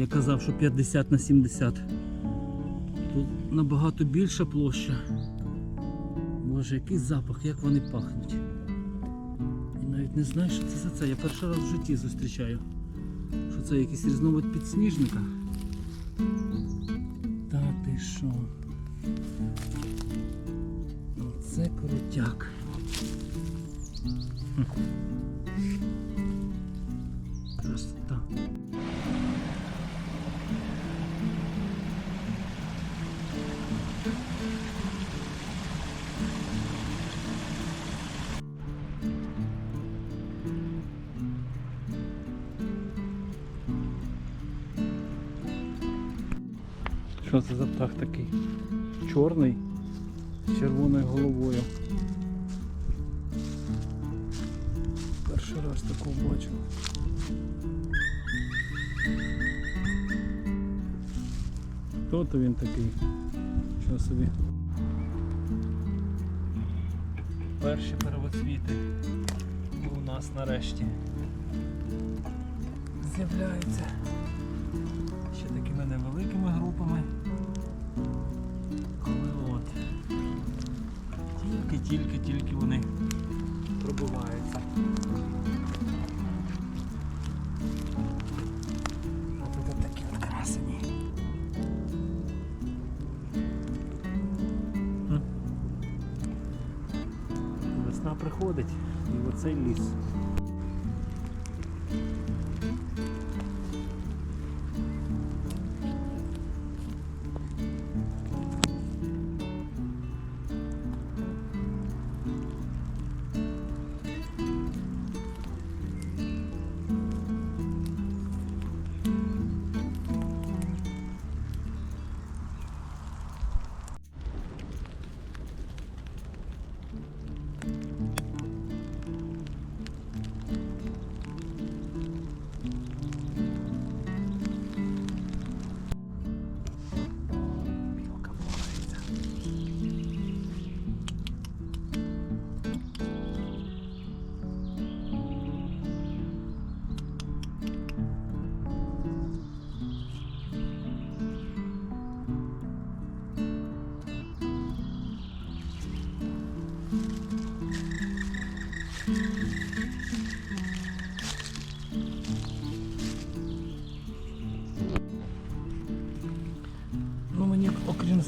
Я казав, що 50 на 70. Тут набагато більша площа. Боже, який запах, як вони пахнуть. І навіть не знаю, що це за це. Я перший раз в житті зустрічаю. Що це якийсь різновид підсніжника? Та ти що? Це крутяк. Що це за птах такий? Чорний з червоною головою. Перший раз такого бачу. Хто то він такий? Що собі? Перші первоцвіти у нас нарешті з'являються ще такими невеликими групами. От тільки-тільки-тільки вони пробиваються. Весна приходить і оцей ліс.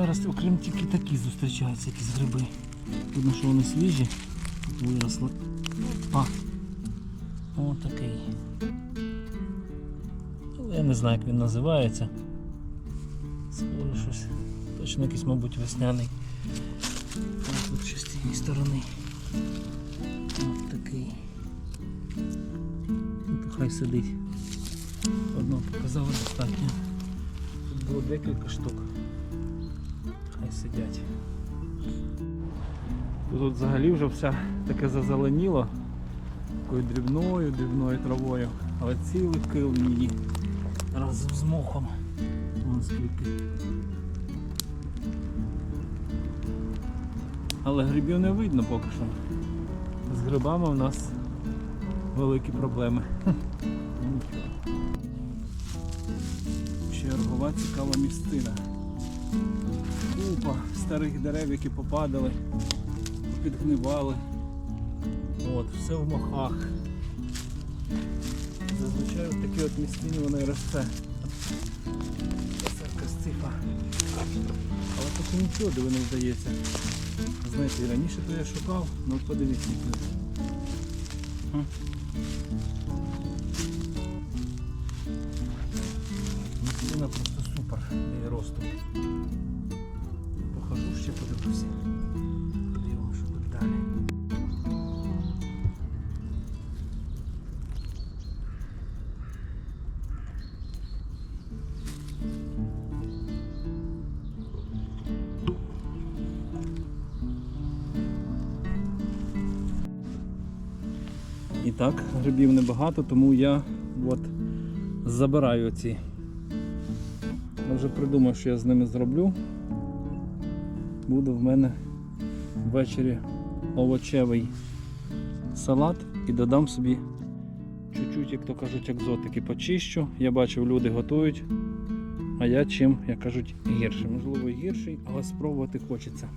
Зараз, окрім тільки такі зустрічаються якісь гриби. Видно, що вони свіжі, виросли. А, о такий. Але я не знаю, як він називається. Схоже щось. Точно якийсь, мабуть, весняний. А тут ще з цієї сторони. От такий. Ну, хай сидить. Одного показали достатньо. Тут було декілька штук. Хай сидять. Тут взагалі вже все таке зазеленіло. Такою дрібною, дрібною травою. Але цілий кил її разом з мохом. Вон скільки. Але грибів не видно поки що. З грибами у нас великі проблеми. Чергова цікава місцина. Купа старих дерев, які попадали, підгнивали. От, все в мохах. Зазвичай в такі от місцині воно і росте. Всяка сцифа. Але поки нічого диви не здається. Знаєте, раніше то я шукав, ну от подивіться. Так, грибів небагато, тому я от забираю ці. Я вже придумав, що я з ними зроблю. Буде в мене ввечері овочевий салат і додам собі чуть-чуть, як то кажуть, екзотики почищу. Я бачив, люди готують. А я чим, як кажуть, гірше. Можливо, гірший, але спробувати хочеться.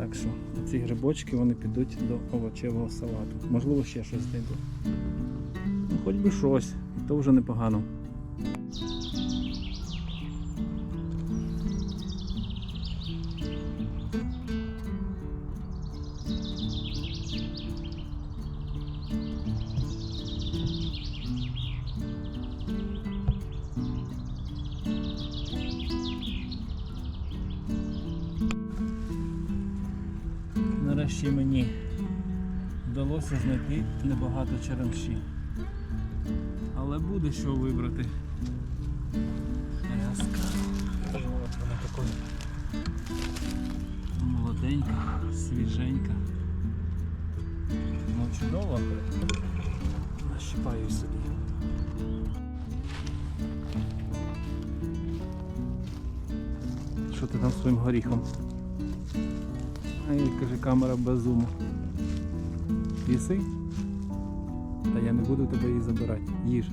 Так що ці грибочки вони підуть до овочевого салату. Можливо, ще щось знайду. Ну, хоч би щось, і то вже непогано. Нарешті мені вдалося знайти небагато черемші. Але буде що вибрати. Вона такою молоденька, свіженька. Ну чудово. Нащипаю собі. Що ти там своїм горіхом? Ай, каже, камера без зуму. Їси? Та я не буду тебе її забирати. Їж.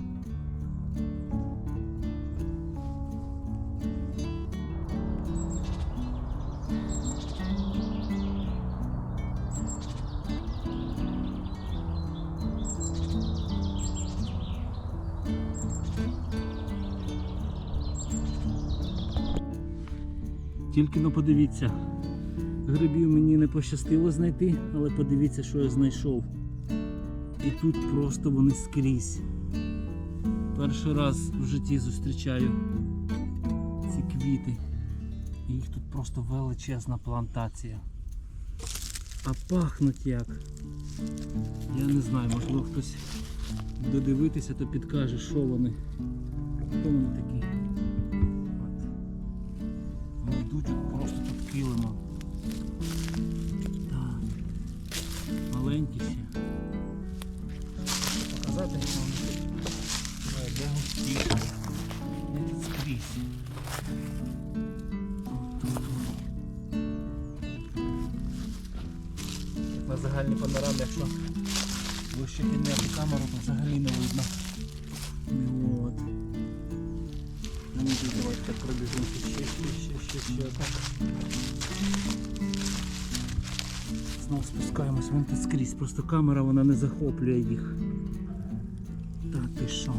Тільки ну подивіться, Грибів мені не пощастило знайти, але подивіться, що я знайшов. І тут просто вони скрізь. Перший раз в житті зустрічаю ці квіти. І їх тут просто величезна плантація. А пахнуть як. Я не знаю, можливо хтось додивитися, то підкаже, що вони. Хто вони такі. Вони йдуть просто тут килимом. Так. Маленькі ще. Показати, що вони е, де тут скрізь. Як на загальній панорамі, якщо ближче підняти камеру, то взагалі не видно. Ну, От. Ну, давайте ще, ще, ще, ще, ще. Знову спускаємось, вон тут скрізь, просто камера вона не захоплює їх. Та ти що?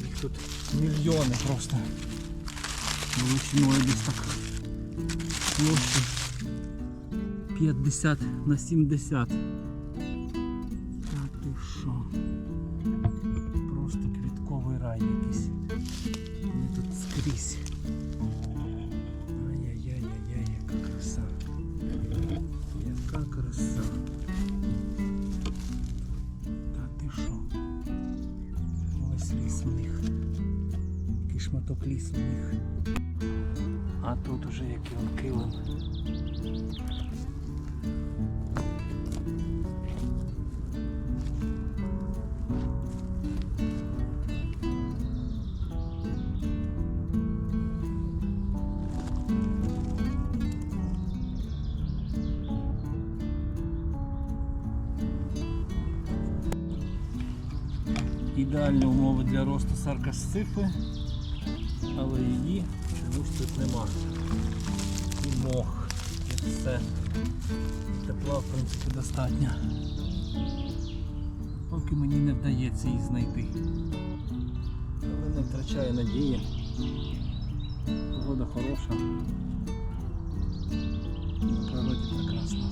Їх тут мільйони просто. Величиною десь так. Площі 50 на 70. Та ти що? Просто квітковий рай якийсь. Вони тут скрізь. Шматок лісу них. А тут уже який он килим. Ідеальні умови для росту саркасцифи, але її чомусь тут нема. І мох, і все. Тепла в принципі достатньо. Поки мені не вдається її знайти. Але не втрачаю надії. Погода хороша. Природі прекрасно.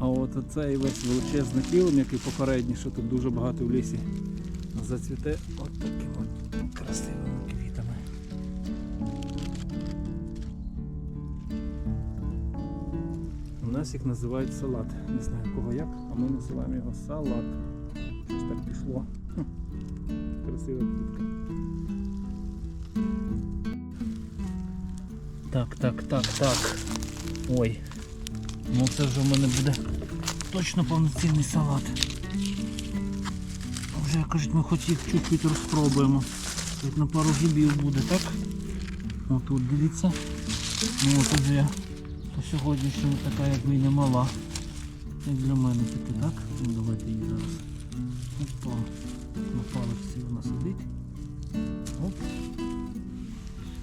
А от оцей весь величезний килим, який попередній, що тут дуже багато в лісі, зацвіте от такими от красивими квітами. У нас їх називають салат. Не знаю кого як, а ми називаємо його салат. Щось так пішло. Красива квітка. Так, так, так, так. Ой. Ну це вже в мене буде точно повноцінний салат. Вже кажуть, ми хоч їх чуть-чуть розпробуємо. Тут на пару гібів буде, так? Отут дивіться. Ну от вже по сьогоднішньому така якби і не мала. Як для мене тільки так. Ну давайте її зараз. Опа. На паличці вона сидить. Оп.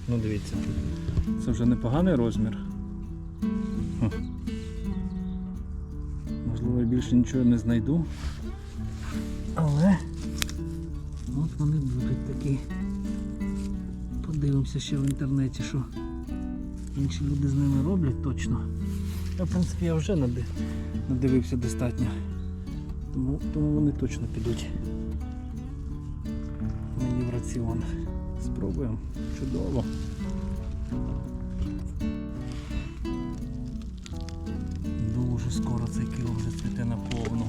Ну дивіться. Це вже непоганий розмір. Хм. Можливо, більше нічого не знайду. Але от вони будуть такі. Подивимося ще в інтернеті, що інші люди з ними роблять точно. Я, в принципі, я вже надивився достатньо. Тому, тому вони точно підуть. Мені в раціон. Спробуємо. Чудово. Скоро цей кіл вже цвіте наповну.